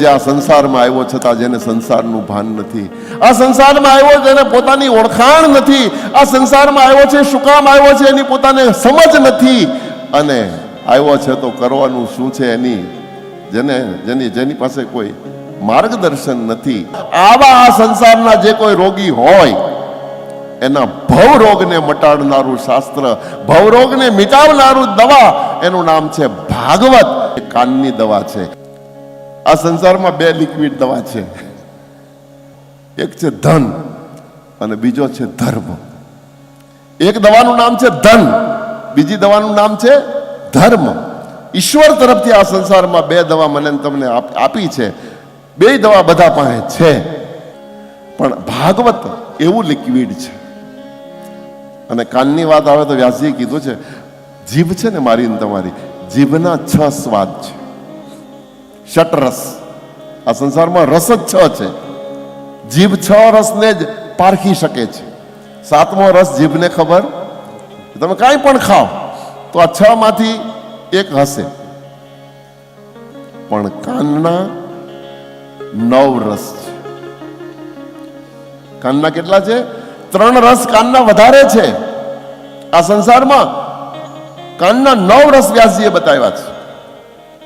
જે આ સંસારમાં આવ્યો છતાં જેને સંસારનું ભાન નથી. આ સંસારમાં આવ્યો જેને પોતાની ઓળખાણ નથી. આ સંસારમાં આવ્યો છે, શું કામ આવ્યો છે એની પોતાને સમજ નથી. અને આવ્યો છે તો કરવાનું શું છે એની? જેને, જેની જેની પાસે કોઈ માર્ગદર્શન નથી. આવા આ સંસારના જે કોઈ રોગી હોય, એના ભવરોગને મટાડનારું શાસ્ત્ર, ભવરોગને મિટાવનારું દવા, એનું નામ છે ભાગવત. એ કાનની દવા છે. આ સંસારમાં બે લિક્વિડ દવા છે. એક છે ધન અને બીજો છે ધર્મ. એક દવાનું નામ છે ધન, બીજી દવાનું નામ છે ધર્મ. ઈશ્વર તરફથી આ સંસારમાં બે દવા મને તમને આપ- છે. બે દવા બધા પાસે છે. પણ ભાગવત એવું લિક્વિડ છે. અને કાનની વાત આવે તો વ્યાસજીએ કીધું છે, જીભ છે ને મારી તમારી, જીભના છ સ્વાદ છે. ષટરસ આ સંસારમાં રસ જ છ છે. જીભ છ રસને જ પારખી શકે છે. સાતમો રસ જીભને ખબર? તમે કાંઈ પણ ખાઓ, તો આ છ માંથી એક હશે. પણ કાનના નવ રસ છે. કાનના કેટલા છે? ત્રણ રસ કાનના વધારે છે. આ સંસારમાં કાનના નવ રસ વ્યાસજીએ બતાવ્યા છે.